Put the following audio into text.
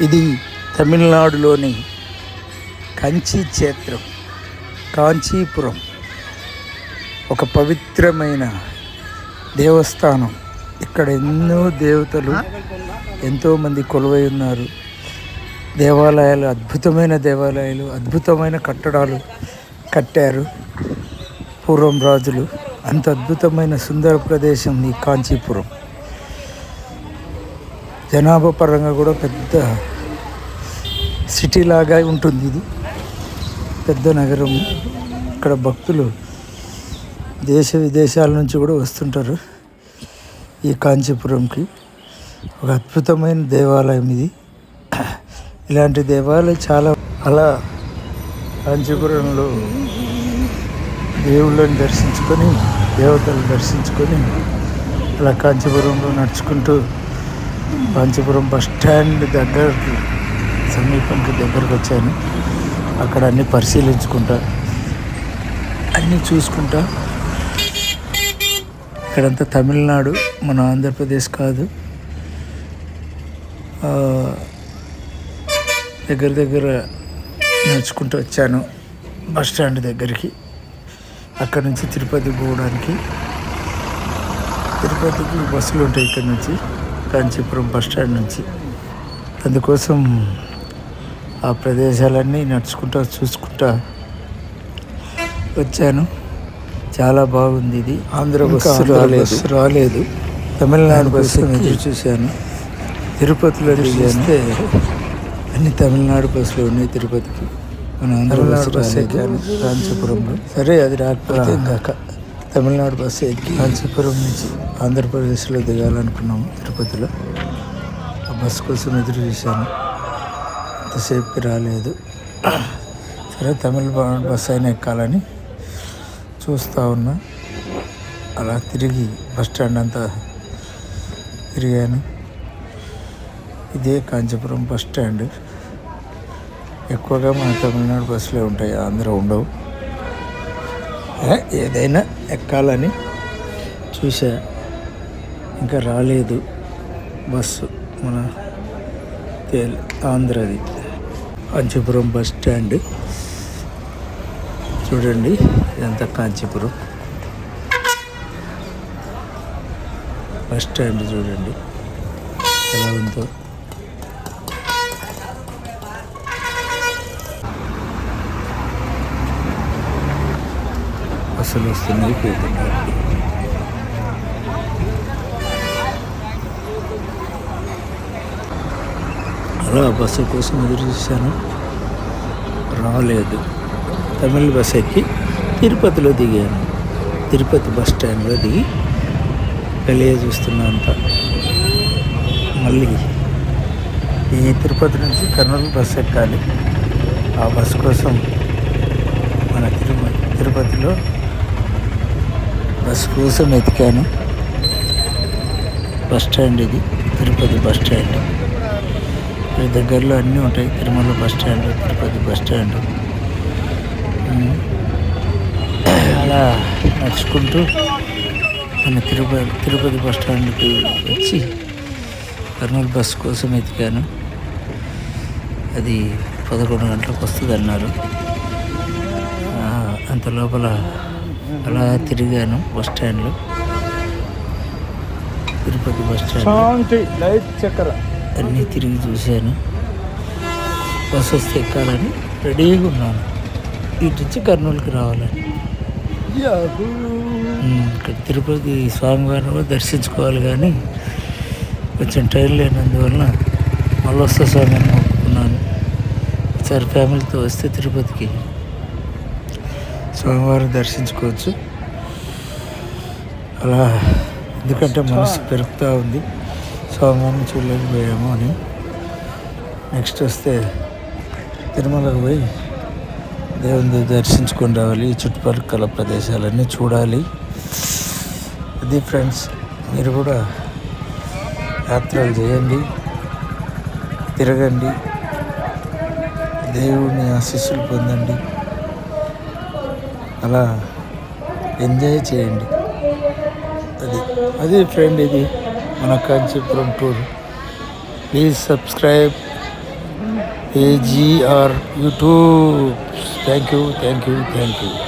ఇది తమిళనాడులోని కంచి క్షేత్రం కాంచీపురం. ఒక పవిత్రమైన దేవస్థానం. ఇక్కడ ఎన్నో దేవతలు ఎంతోమంది కొలువై ఉన్నారు. దేవాలయాలు అద్భుతమైన దేవాలయాలు అద్భుతమైన కట్టడాలు కట్టారు పూర్వం రాజులు. అంత అద్భుతమైన సుందర ప్రదేశం ఈ కాంచీపురం. జనాభా పరంగా కూడా పెద్ద సిటీ లాగా ఉంటుంది ఇది. పెద్ద నగరం. ఇక్కడ భక్తులు దేశ విదేశాల నుంచి కూడా వస్తుంటారు ఈ కాంచీపురంకి. ఒక అద్భుతమైన దేవాలయం ఇది. ఇలాంటి దేవాలయం చాలా అలా కాంచీపురంలో దేవుళ్ళని దర్శించుకొని దేవతలను దర్శించుకొని అలా కాంచీపురంలో నడుచుకుంటూ కాంచీపురం బస్ స్టాండ్ దగ్గరకి సమీపంకి దగ్గరకు వచ్చాను. అక్కడ అన్ని పరిశీలించుకుంటా అన్నీ చూసుకుంటా. ఇక్కడంతా తమిళనాడు మన ఆంధ్రప్రదేశ్ కాదు. దగ్గర దగ్గర నడుచుకుంటూ వచ్చాను బస్ స్టాండ్ దగ్గరికి. అక్కడ నుంచి తిరుపతి పోవడానికి. తిరుపతికి బస్సులు ఉంటాయి ఇక్కడ నుంచి. కాంచీపురం బస్ స్టాండ్ నుంచి. అందుకోసం ఆ ప్రదేశాలన్నీ నడుచుకుంటా చూసుకుంటా వచ్చాను. చాలా బాగుంది ఇది. ఆంధ్ర బస్సు రాలేదు. రాలేదు. తమిళనాడు బస్సు ఎదురు చూశాను తిరుపతిలో చూస్తే అన్ని తమిళనాడు బస్సులు ఉన్నాయి తిరుపతికి. మన ఆంధ్ర బస్సు రాలేదు. కాంచీపురంలో. సరే అది రాకపోతే ఇంకా తమిళనాడు బస్సు ఎక్కి కాంచీపురం నుంచి ఆంధ్రప్రదేశ్లో దిగాలనుకున్నాము తిరుపతిలో. ఆ బస్సు కోసం ఎదురు చూశాను. ఎంతసేపు రాలేదు. సరే తమిళ బస్సు అయినా ఎక్కాలని చూస్తూ ఉన్నా. అలా తిరిగి బస్ స్టాండ్ అంతా తిరిగాను. ఇదే కాంచీపురం బస్ స్టాండ్. ఎక్కువగా మన తమిళనాడు బస్సులే ఉంటాయి ఆంధ్ర ఉండవు. ఏదైనా ఎక్కాలని చూసా. ఇంకా రాలేదు. బస్సు మన తేల్ ఆంధ్రది. Kanchipuram bus stand. చూడండి ఇదంతా కాంచీపురం. బస్ స్టాండ్ చూడండి. ఎలా ఉందో. బస్సులు వస్తున్నాయి పోతున్నారు అలా బస్సు కోసం ఎదురు చూశాను. రాలేదు. తమిళ బస్ ఎక్కి తిరుపతిలో దిగాను. తిరుపతి బస్ స్టాండ్లో దిగి వెళ్ళే చూస్తున్నా అంతా. మళ్ళీ ఈ తిరుపతి నుంచి కర్నూలు బస్ ఎక్కాలి. ఆ బస్ కోసం మన తిరుమల తిరుపతిలో బస్ కోసం వెతికాను. బస్ స్టాండ్ ఇది తిరుపతి బస్ స్టాండ్. ఇక్కడ దగ్గరలో అన్నీ ఉంటాయి Tirumala bus stand Tirupati bus stand. అలా నడుచుకుంటూ మన తిరుపతి తిరుపతి బస్ స్టాండ్కి వచ్చి కర్నూలు బస్ కోసం ఎతికాను అది పదకొండు గంటలకు వస్తుంది అన్నారు అంత లోపల అలా తిరిగాను బస్ స్టాండ్లో. తిరుపతి బస్ స్టాండ్ అన్నీ తిరిగి చూశాను. బస్ వస్తే ఎక్కాలని రెడీగా ఉన్నాను. ఇటు నుంచి కర్నూలుకి రావాలని. ఇక్కడ తిరుపతి స్వామివారిని కూడా దర్శించుకోవాలి కానీ కొంచెం టైం లేనందువలన మళ్ళీ వస్తా స్వామి అని మొక్కుకున్నాను. ఒకసారి ఫ్యామిలీతో వస్తే తిరుపతికి స్వామివారిని దర్శించుకోవచ్చు. అలా ఎందుకంటే మనసు పెరుగుతూ ఉంది. స్వామివారిని చూడలేకపోయాము అని. నెక్స్ట్ వస్తే తిరుమలకు పోయి దేవుని దర్శించుకొని రావాలి. చుట్టుపక్కల ప్రదేశాలన్నీ చూడాలి. అది ఫ్రెండ్స్ మీరు కూడా యాత్రలు చేయండి. తిరగండి. దేవుని ఆశీస్సులు పొందండి. అలా ఎంజాయ్ చేయండి. అది అది ఫ్రెండ్ ఇది మన Kanchipuram tour please subscribe AGR YouTube thank you thank you thank you